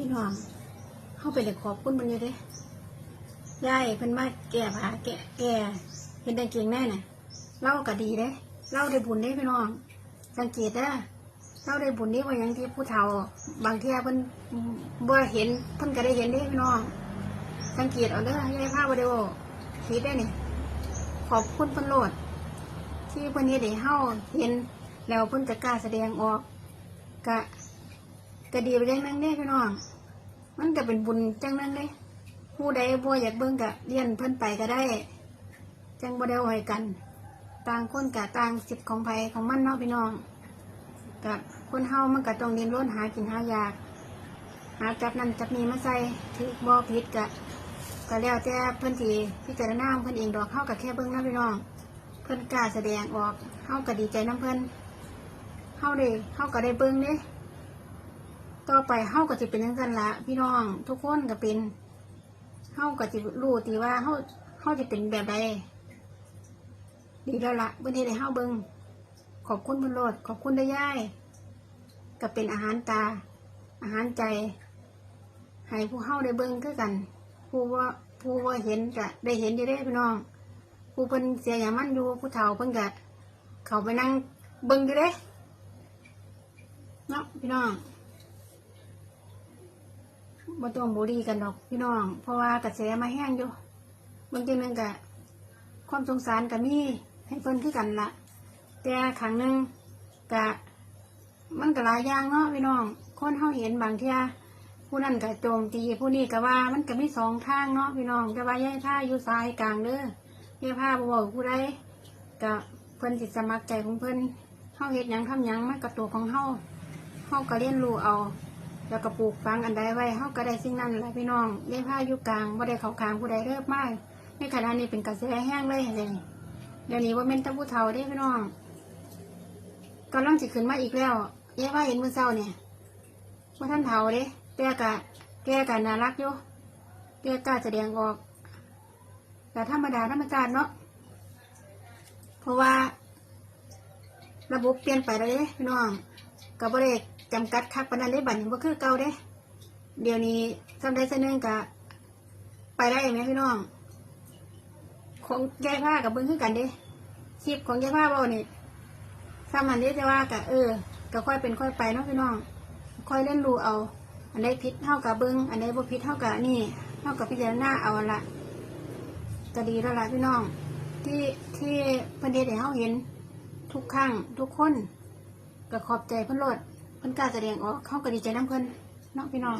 พี่น้องเข้าไปเลยขอบคุณมันอยู่เด้ยายเพิ่นมาแก่ผาแก่แก่เห็นได้เก่งแน่น่ะเล่าก็ดีเด้เล่าได้บุญเด้พี่น้อง สังเกตเด้อเล่าได้บุญนี่ว่าอย่างที่ผู้เฒ่า บางเที่ยเพิ่นบ่เห็นเพิ่นก็ได้เห็นเด้พี่น้อง สังเกตเอาเด้อยายพาบ่ได้โอคิดได้นี่ขอบคุณเพิ่นโลด ที่เพิ่นเฮ็ดให้เฮาเห็นแล้วเพิ่นจะกล้าแสดงออกกะ ก็ดีไปจังนั้นเด้พี่น้อง มันก็เป็นบุญจังนั้นเด้ผู้ใดบ่อยากเบิ่งก็เรียนเพิ่นไปก็ได้ จังบ่ได้เอาไว้กัน ต่างคนกับต่างสิทธิ์ของไผของมันเนาะพี่น้องกับคนเฮามันก็ต้องเรียนรู้หากินหายากหาจับนั่นจับนี้มาใส่ถือบ่ผิดกะก็แล้วแต่เพิ่อนสิพิจารณาเพิ่อนเองดอกเฮาก็แค่เบิ่งนะพี่น้อง เพิ่อนกล้าแสดงออกเฮาก็ดีใจน้ำเพิ่อนเฮาได้เฮาก็ได้เบิ่งเด้ ต่อไปเฮาก็สิเป็นจังซั่นละพี่น้องทุกคนก็เป็นเฮาก็สิรู้ตีว่าเฮาเฮาสิเป็นแบบใดดีแล้วละเพิ่นเฮ็ดให้เฮาเบิ่งขอบคุณเพิ่นโลดขอบคุณได้ย่ายก็เป็นอาหารตา อาหารใจให้ผู้เฮาได้เบิ่งคือกัน ผู้ว่าผู้ว่าเห็นก็ได้เห็นอยู่เด้พี่น้องผู้เพิ่นเสียอย่างมั่นอยู่ผู้เฒ่าเพิ่นก็เขาไปนั่งเบิ่งอยู่เด้เนาะพี่น้อง บ่ต้องบุรีกันดอกพี่น้อง เพราะว่ากระแสมาแห้งอยู่บางทีนึงก็ความสงสารก็มีให้เพิ่นคือกันละแต่ครั้งหนึ่งก็มันก็หลายอย่างเนาะพี่น้อง คนเฮาเห็นบางเทียผู้นั้นก็โจมตีผู้นี้ก็ว่ามันก็มีสองทางเนาะพี่น้องแต่ว่าย่ายท่าอยู่ซ้ายกลางเด้อเกี่ยผ้าบบอกผู้ใดก็เพิ่นจิตสมัครใจของเพิ่นเฮาเฮ็ดหยังทำยังมันกับตัวของเฮาเฮาก็เรียนรู้เอา แล้วก็ปลูกฝังอันใดไว้เฮาก็ได้สิ่งนั้นแหละพี่น้องเลี้ยงผ้าอยู่กลางบ่ได้เขากลางผู้ใดเลิกมากในขณะนี้เป็นกระแสแห้งเลยเดี๋ยเดี๋ยวนี้ว่าเป็นตะผู้เฒ่าเด้พี่น้องกำลังสิขึ้นมาอีกแล้วเย้ว่าเห็นมือเช้าเนี่ยว่าท่านเฒ่าเด้แต่กะแกกะน่ารักอยู่แกกล้าแสดงออก แต่ธรรมดาธรรมชาติเนาะเพราะว่า ระบบเปลี่ยนไปแล้วเด้พี่น้อง กับ่ได้จำกัดคักปานนั้นได้บัดนี้บ่คือเก่าเด้ เดี๋ยวนี้ซำใดซะหนึงก็ไปได้ไหมพี่น้อง ของยายผ้ากับเบิ่งคือกันเด้คลิปของยายผ้าเว้านี่ซ้ำอันนี้จะว่าก็เออก็ค่อยเป็นค่อยไปเนาะพี่น้อง ค่อยเล่นรูเอา อันใดผิดเท่ากับเบิ่งอันใดบ่ผิดเท่ากับนี่เท่ากับพิจารณาเอาละก็ดีแล้วละพี่น้อง ที่ที่เพิ่นเฮ็ดให้เฮาเห็นทุกครั้งทุกคน ก็ขอบใจเพิ่นโลดเพิ่นกล้าแสดงออกเขาก็ดีใจน้ำเพิ่นเนาะพี่น้อง